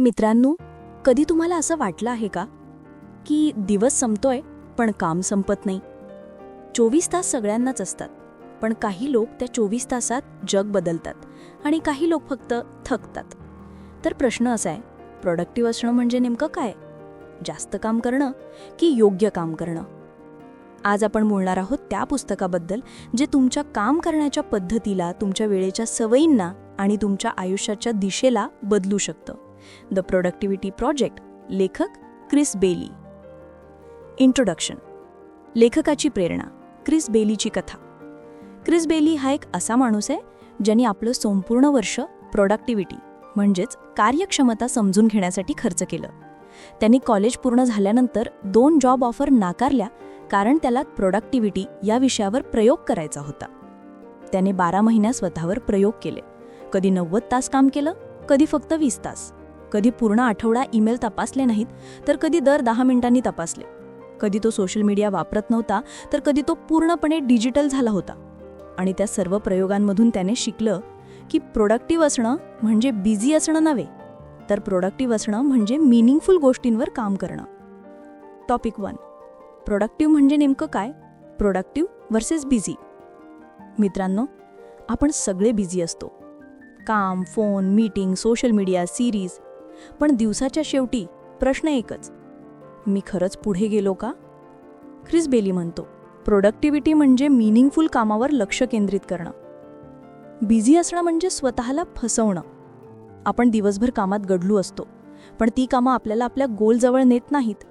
मित्रांनो कधी तुम्हाला असं वाटलं आहे का? की दिवस संपतोय पण काम संपत नाही. चोवीस तास सगळ्यांनाच असतात पण काही लोक त्या चोवीस तासात जग बदलतात आणि काही लोक फक्त थकतात. तर प्रश्न असा आहे प्रोडक्टिव्ह असणं म्हणजे नेमकं काय? जास्त काम करणं की योग्य काम करणं? आज आपण बोलणार आहोत त्या पुस्तकाबद्दल जे तुमच्या काम करण्याच्या पद्धतीला तुमच्या वेळेच्या सवयींना आणि तुमच्या आयुष्याच्या दिशेला बदलू शकतं. द प्रोडक्टिव्हिटी प्रोजेक्ट लेखक क्रिस बेली इंट्रोडक्शन लेखकाची प्रेरणा क्रिस बेलीची कथा. क्रिस बेली हा एक असा माणूस आहे ज्यांनी आपलं संपूर्ण वर्ष प्रोडक्टिव्हिटी म्हणजेच कार्यक्षमता समजून घेण्यासाठी खर्च केलं. त्यांनी कॉलेज पूर्ण झाल्यानंतर दोन जॉब ऑफर नाकारल्या कारण त्याला प्रोडक्टिव्हिटी या विषयावर प्रयोग करायचा होता. त्याने बारा महिन्या स्वतःवर प्रयोग केले. कधी नव्वद तास काम केलं कधी फक्त वीस तास. कधी पूर्ण आठवडा ईमेल तपासले नाहीत तर कधी दर दहा मिनिटांनी तपासले. कधी तो सोशल मीडिया वापरत नव्हता तर कधी तो पूर्णपणे डिजिटल झाला होता. आणि त्या सर्व प्रयोगांमधून त्याने शिकलं की प्रोडक्टिव्ह असणं म्हणजे बिझी असणं नव्हे तर प्रोडक्टिव्ह असणं म्हणजे मिनिंगफुल गोष्टींवर काम करणं. टॉपिक वन प्रोडक्टिव्ह म्हणजे नेमकं काय? प्रोडक्टिव्ह वर्सेस बिझी मित्रांनो आपण सगळे बिझी असतो. काम phone meeting social media series पण दिवसाच्या शेवटी प्रश्न एकच. मी खरंच पुढे गेलो का? ख्रिस बेली म्हणतो प्रोडक्टिव्हिटी म्हणजे मिनिंगफुल कामावर लक्ष केंद्रित करणं. बिझी असणं म्हणजे स्वतःला फसवणं. आपण दिवसभर कामात गडलू असतो पण ती कामं आपल्याला आपल्या गोलजवळ नेत नाहीत.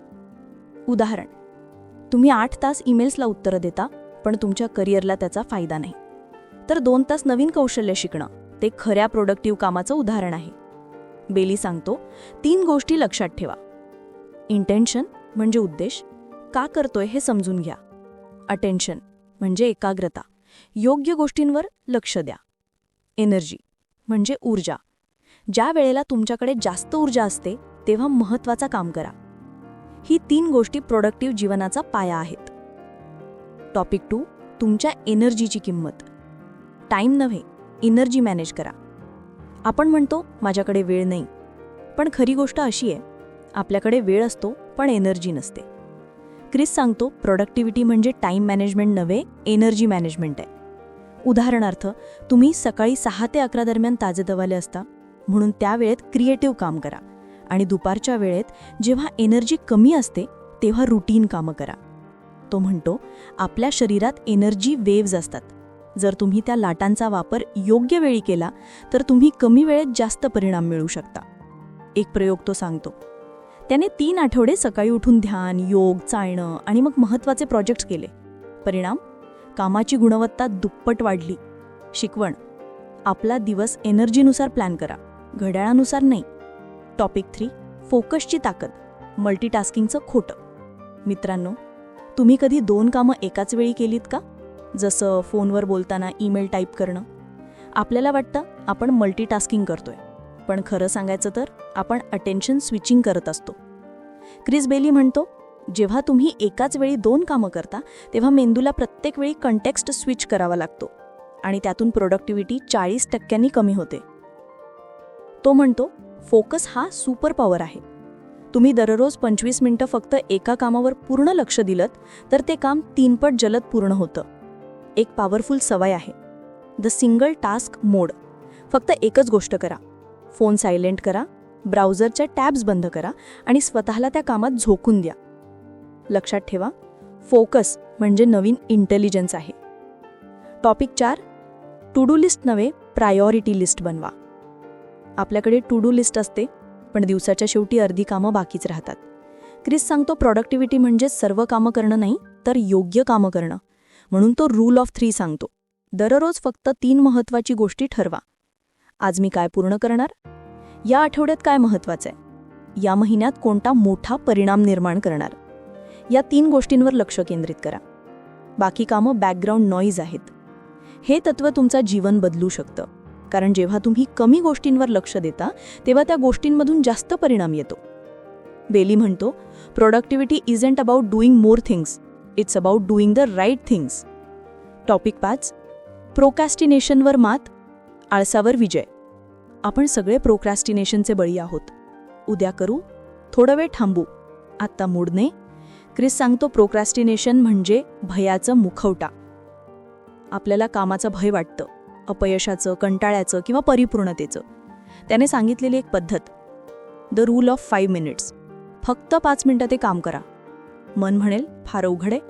उदाहरण तुम्ही आठ तास ईमेल्सला उत्तरं देता पण तुमच्या करिअरला त्याचा फायदा नाही. तर दोन तास नवीन कौशल्य शिकणं ते खऱ्या प्रोडक्टिव्ह कामाचं उदाहरण आहे. बेली सांगतो तीन गोष्टी लक्षात ठेवा. इंटेन्शन म्हणजे उद्देश का करतोय हे समजून घ्या. अटेन्शन म्हणजे एकाग्रता योग्य गोष्टींवर लक्ष द्या. एनर्जी म्हणजे ऊर्जा ज्या वेळेला तुमच्याकडे जास्त ऊर्जा असते तेव्हा महत्त्वाचा काम करा. ही तीन गोष्टी प्रोडक्टिव्ह जीवनाचा पाया आहेत. टॉपिक टू तुमच्या एनर्जीची किंमत. टाईम नव्हे एनर्जी मॅनेज करा. आपण म्हणतो माझ्याकडे वेळ नाही. पण खरी गोष्ट अशी आहे आपल्याकडे वेळ असतो पण एनर्जी नसते. क्रिस सांगतो प्रोडक्टिव्हिटी म्हणजे टाईम मॅनेजमेंट नव्हे एनर्जी मॅनेजमेंट आहे. उदाहरणार्थ तुम्ही सकाळी सहा ते अकरा दरम्यान ताजेतवाले असता म्हणून त्या वेळेत क्रिएटिव्ह काम करा. आणि दुपारच्या वेळेत जेव्हा एनर्जी कमी असते तेव्हा रुटीन कामं करा. तो म्हणतो आपल्या शरीरात एनर्जी वेव्ज असतात. जर तुम्ही त्या लाटांचा वापर योग्य वेळी केला तर तुम्ही कमी वेळेत जास्त परिणाम मिळू शकता. एक प्रयोग तो सांगतो. त्याने तीन आठवडे सकाळी उठून ध्यान योग चालणं आणि मग महत्त्वाचे प्रोजेक्ट्स केले. परिणाम? कामाची गुणवत्ता दुप्पट वाढली. शिकवण? आपला दिवस एनर्जीनुसार प्लॅन करा. घड्याळानुसार नाही. टॉपिक थ्री फोकसची ताकद. मल्टीटास्किंगचं खोटं. मित्रांनो तुम्ही कधी दोन कामं एकाच वेळी केलीत का? जसं फोनवर बोलताना ईमेल टाईप करणं. आपल्याला वाटतं आपण मल्टीटास्किंग करतोय. पण खरं सांगायचं तर आपण अटेन्शन स्विचिंग करत असतो. क्रिस बेली म्हणतो जेव्हा तुम्ही एकाच वेळी दोन कामं करता तेव्हा मेंदूला प्रत्येक वेळी कंटेक्स्ट स्विच करावा लागतो. आणि त्यातून प्रोडक्टिव्हिटी चाळीस टक्क्यांनी कमी होते. तो म्हणतो फोकस हा सुपर पॉवर आहे. तुम्ही दररोज पंचवीस मिनटं फक्त एका कामावर पूर्ण लक्ष दिलं तर ते काम तीनपट जलद पूर्ण होतं. एक पॉवरफुल सवय आहे. द सिंगल टास्क मोड फक्त एकच गोष्ट करा. फोन सायलेंट करा ब्राउझरच्या टॅब्स बंद करा आणि स्वतःला त्या कामात झोकून द्या. लक्षात ठेवा फोकस म्हणजे नवीन इंटेलिजन्स आहे. टॉपिक चार टू डू लिस्ट नव्हे प्रायोरिटी लिस्ट बनवा. आपल्याकडे टू डू लिस्ट असते पण दिवसाच्या शेवटी अर्धी कामं बाकीच राहतात. क्रिस सांगतो प्रॉडक्टिव्हिटी म्हणजे सर्व कामं करणं नाही तर योग्य कामं करणं. म्हणून तो रूल ऑफ थ्री सांगतो. दररोज फक्त तीन महत्त्वाची गोष्टी ठरवा. आज मी काय पूर्ण करणार? या आठवड्यात काय महत्त्वाचं आहे या महिन्यात कोणता मोठा परिणाम निर्माण करणार? या तीन गोष्टींवर लक्ष केंद्रित करा. बाकी कामं बॅकग्राऊंड नॉईज आहेत. हे तत्त्व तुमचं जीवन बदलू शकतं. कारण जेव्हा तुम्ही कमी गोष्टींवर लक्ष देता तेव्हा त्या गोष्टींमधून जास्त परिणाम येतो. बेली म्हणतो productivity isn't about doing more things it's about doing the right things topic पाच. प्रोकॅस्टिनेशनवर मात. आळसावर विजय. आपण सगळे प्रोक्रॅस्टिनेशनचे बळी आहोत. उद्या करू. थोडा वेळ थांबू. आत्ता मूडने क्रिस सांगतो प्रोक्रॅस्टिनेशन म्हणजे भयाचं मुखवटा. आपल्याला कामाचं भय वाटतं. अपयशाचं कंटाळ्याचं किंवा परिपूर्णतेचं. त्याने सांगितलेली एक पद्धत. The rule of five minutes फक्त पाच मिनिटं ते काम करा. मन म्हणेल फार अवघड आहे.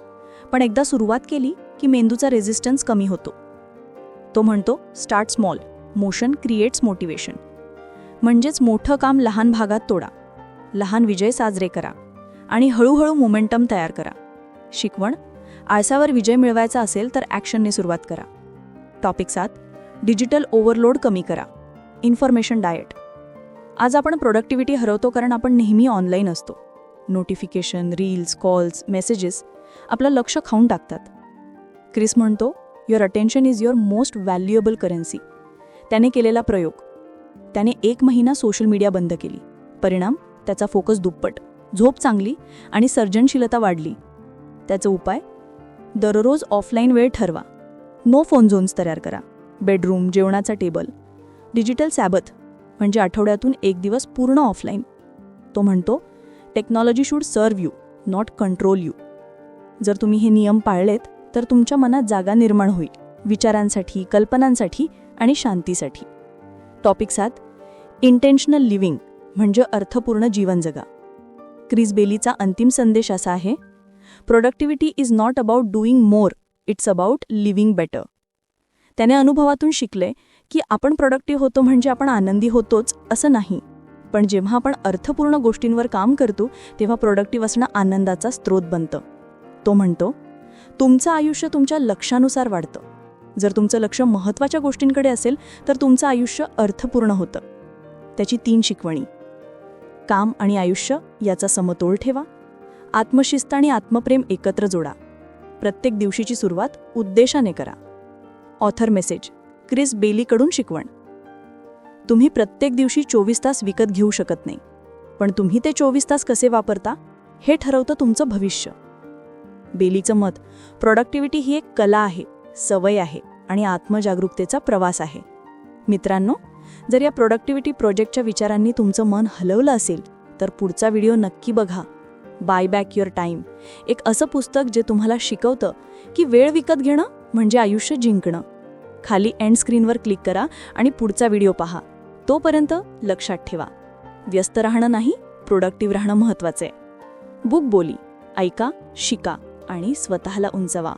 पण एकदा सुरुवात केली की मेंदूचा रेझिस्टन्स कमी होतो. तो म्हणतो start small motion creates motivation म्हणजेच मोठं काम लहान भागात तोडा. लहान विजय साजरे करा. आणि हळूहळू मोमेंटम तयार करा. शिकवण आळसावर विजय मिळवायचा असेल तर ॲक्शनने सुरुवात करा. टॉपिक सात डिजिटल ओव्हरलोड कमी करा. इन्फॉर्मेशन डाएट आज आपण प्रोडक्टिव्हिटी हरवतो कारण आपण नेहमी ऑनलाईन असतो. नोटिफिकेशन रील्स कॉल्स मेसेजेस आपलं लक्ष खाऊन टाकतात. क्रिस म्हणतो your attention is your most valuable currency त्याने केलेला प्रयोग. त्याने एक महिना सोशल मीडिया बंद केली. परिणाम? त्याचा फोकस दुप्पट. झोप चांगली आणि सर्जनशीलता वाढली. त्याचा उपाय? दररोज ऑफलाईन वेळ ठरवा. नो फोन झोन्स तयार करा. बेडरूम जेवणाचा टेबल डिजिटल सॅबथ म्हणजे आठवड्यातून एक दिवस पूर्ण ऑफलाईन तो म्हणतो technology should serve you not control you. जर तुम्ही हे नियम पाळलेत तर तुमच्या मनात जागा निर्माण होईल विचारांसाठी कल्पनांसाठी आणि शांतीसाठी. टॉपिक सात इंटेन्शनल लिव्हिंग म्हणजे अर्थपूर्ण जीवन जगा. क्रिस बेलीचा अंतिम संदेश असा आहे productivity is not about doing more it's about living better त्याने अनुभवातून शिकले की आपण प्रोडक्टिव्ह होतो म्हणजे आपण आनंदी होतोच असं नाही. पण जेव्हा आपण अर्थपूर्ण गोष्टींवर काम करतो तेव्हा प्रोडक्टिव्ह असणं आनंदाचा स्रोत बनतं. तो म्हणतो तुमचं आयुष्य तुमच्या लक्षानुसार वाढतं. जर तुमचं लक्ष महत्त्वाच्या गोष्टींकडे असेल तर तुमचं आयुष्य अर्थपूर्ण होतं. त्याची तीन शिकवणी. काम आणि आयुष्य याचा समतोल ठेवा. आत्मशिस्त आणि आत्मप्रेम एकत्र जोडा. प्रत्येक दिवशीची सुरुवात उद्देशाने करा. Author message. क्रिस बेलीकडून शिकवण. तुम्ही प्रत्येक दिवशी चोवीस तास विकत घेऊ शकत नाही. पण तुम्ही ते चोवीस तास कसे वापरता हे ठरवतं तुमचं भविष्य. बेलीचं मत प्रॉडक्टिव्हिटी ही एक कला आहे सवय आहे आणि आत्मजागरूकतेचा प्रवास आहे. मित्रांनो जर या प्रोडक्टिव्हिटी प्रोजेक्टच्या विचारांनी तुमचं मन हलवलं असेल तर पुढचा व्हिडिओ नक्की बघा. बाय बॅक युअर टाईम एक असं पुस्तक जे तुम्हाला शिकवतं की वेळ विकत घेणं म्हणजे आयुष्य जिंकणं. खाली एंड स्क्रीनवर क्लिक करा आणि पुढचा व्हिडिओ पहा. तोपर्यंत लक्षात ठेवा. व्यस्त राहणं नाही प्रोडक्टिव्ह राहणं महत्त्वाचं आहे. बुक बोली ऐका शिका आणि स्वतःला उंचवा.